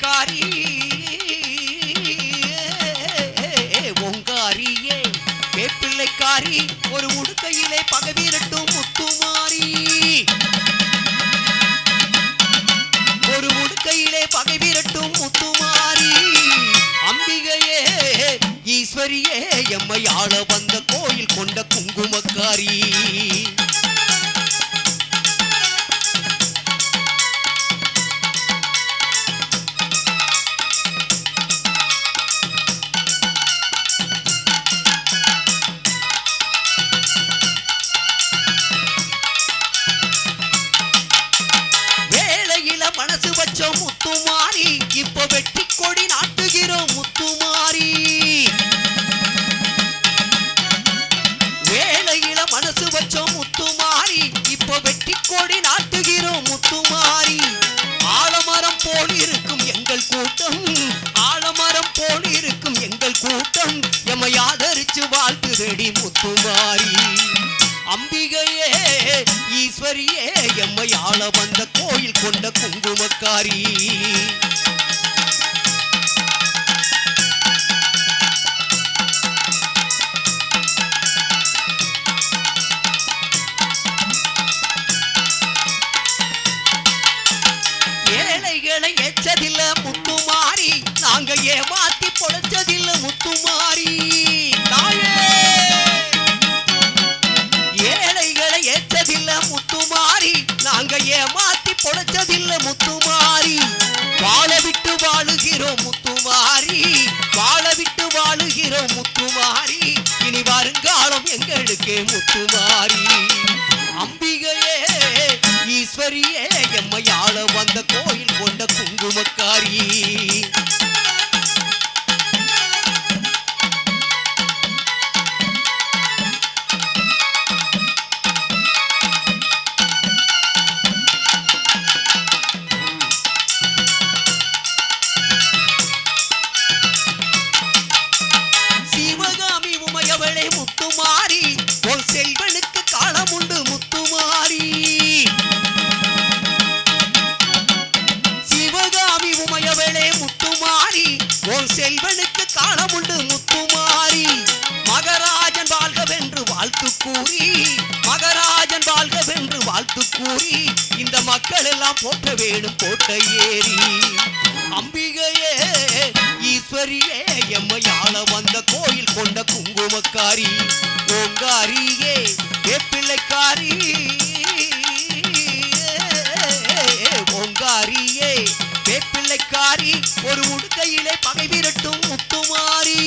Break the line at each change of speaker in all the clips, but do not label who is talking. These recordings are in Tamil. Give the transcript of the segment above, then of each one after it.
வேப்பிள்ளைக்காரி ஓங்காரியே கேப்பிள்ளைக்காரி ஒரு உடுக்கையிலே பகவீரட்டும் முத்துமாரி ஒரு உடுக்கையிலே பகைவீரட்டும் முத்துமாரி அம்பிகையே ஈஸ்வரியே எம்மை ஆள வந்த கோயில் கொண்ட குங்குமக்காரி. முத்துமாரி இப்ப வெட்டி கொடி நாட்டுகிறோம் முத்துமாரி. வேலையில மனசு வச்சோம் முத்துமாரி இப்ப வெட்டி கொடி நாட்டுகிறோம் முத்துமாரி. ஆலமரம் போல் இருக்கும் எங்கள் கூட்டம் ஆலமரம் போல் இருக்கும் எங்கள் கூட்டம். எம்மை ஆதரிச்சு வாழ்த்துதடி முத்துமாரி. அம்பிகையே ஈஸ்வரியே எம்மை ஆள வந்த கோயில் கொண்ட குங்குமக்காரி. ஏழைகளை எச்சதில்ல முன் பொழைச்சதில்ல முத்துமாரி. வாழ விட்டு வாழுகிறோம் முத்துமாரி. வாழ விட்டு வாழுகிறோம் முத்துமாரி. இனி வருங்காலம் எங்களுக்கு முத்துமாரி. அம்பிகையே ஈஸ்வரியே எம்மையாள வந்த கோயில் கொண்ட குங்குமக்காரி. செல்வனுக்கு காணமுண்டு முத்துமாரி மகராஜன் வாழ்கவென்று வாழ்த்து கூறி மகராஜன் வாழ்கவென்று வாழ்த்து கூறி இந்த மக்கள் எல்லாம் போட்ட வேணும் போட்ட ஏறி அம்பிகையே ஈஸ்வரியே எம்மை வந்த கோயில் கொண்ட குங்குமக்காரி ஓங்காரியே வேப்பிள்ளைக்காரி காரி ஒரு உடுக்கையிலே பகை விரட்டும் முத்துமாரி.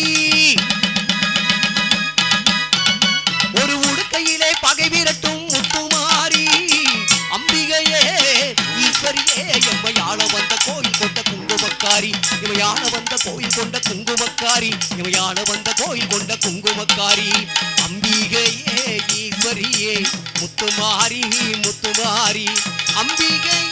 ஒரு உடுக்கையிலே பகை விரட்டும் முத்துமாரி. அம்பிகையே ஈஸ்வரியே எம்மை ஆள வந்த கோயில் கொண்ட குங்குமக்காரி. இவையாள வந்த கோயில் கொண்ட குங்குமக்காரி. இவையாள வந்த கோயில் கொண்ட குங்குமக்காரி. அம்பிகையே ஈஸ்வரியே முத்துமாரி முத்துமாரி. அம்பிகை